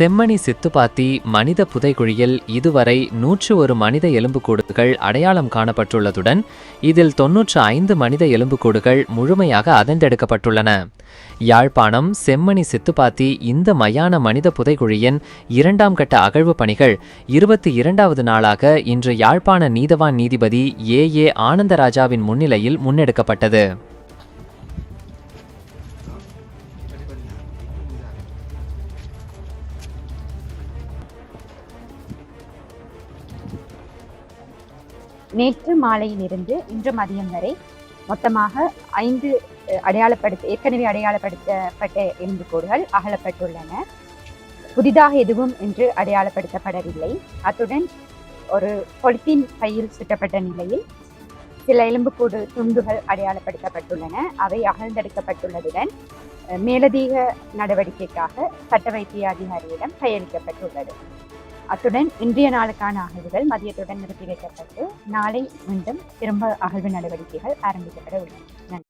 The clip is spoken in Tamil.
செம்மணி சித்துப்பாத்தி மனித புதைகுழியில் இதுவரை நூற்று ஒரு மனித எலும்புக்கூடுகள் அடையாளம் காணப்பட்டுள்ளதுடன் இதில் தொன்னூற்று ஐந்து மனித எலும்புக்கூடுகள் முழுமையாக அதண்டெடுக்கப்பட்டுள்ளன யாழ்ப்பாணம் செம்மணி சித்துப்பாத்தி இந்த மயான மனித புதைகுழியின் இரண்டாம் கட்ட அகழ்வு பணிகள் இருபத்தி இரண்டாவது நாளாக இன்று யாழ்ப்பாண நீதவான் நீதிபதி ஏ ஏ ஆனந்தராஜாவின் முன்னிலையில் முன்னெடுக்கப்பட்டது. நேற்று மாலையிலிருந்து இன்று மதியம் வரை மொத்தமாக ஐந்து அடையாளப்படுத்த ஏற்கனவே அடையாளப்படுத்தப்பட்ட எலும்புக்கூடுகள் அகலப்பட்டுள்ளன. புதிதாக எதுவும் என்று அடையாளப்படுத்தப்படவில்லை. அத்துடன் ஒரு பொலித்தீன் பையில் சுட்டப்பட்ட நிலையில் சில எலும்புக்கூடு துண்டுகள் அடையாளப்படுத்தப்பட்டுள்ளன. அவை அகழ்ந்தெடுக்கப்பட்டுள்ளதுடன் மேலதிக நடவடிக்கைக்காக சட்ட வைத்திய அதிகாரியிடம் கையளிக்கப்பட்டுள்ளது அத்துடன் இன்றைய நாளுக்கான அகழ்வுகள் மதியத்துடன் நிறுத்தி வைக்கப்பட்டு நாளை மீண்டும் திரும்ப அகழ்வு நடவடிக்கைகள் ஆரம்பிக்கப்பட உள்ளன. நன்றி.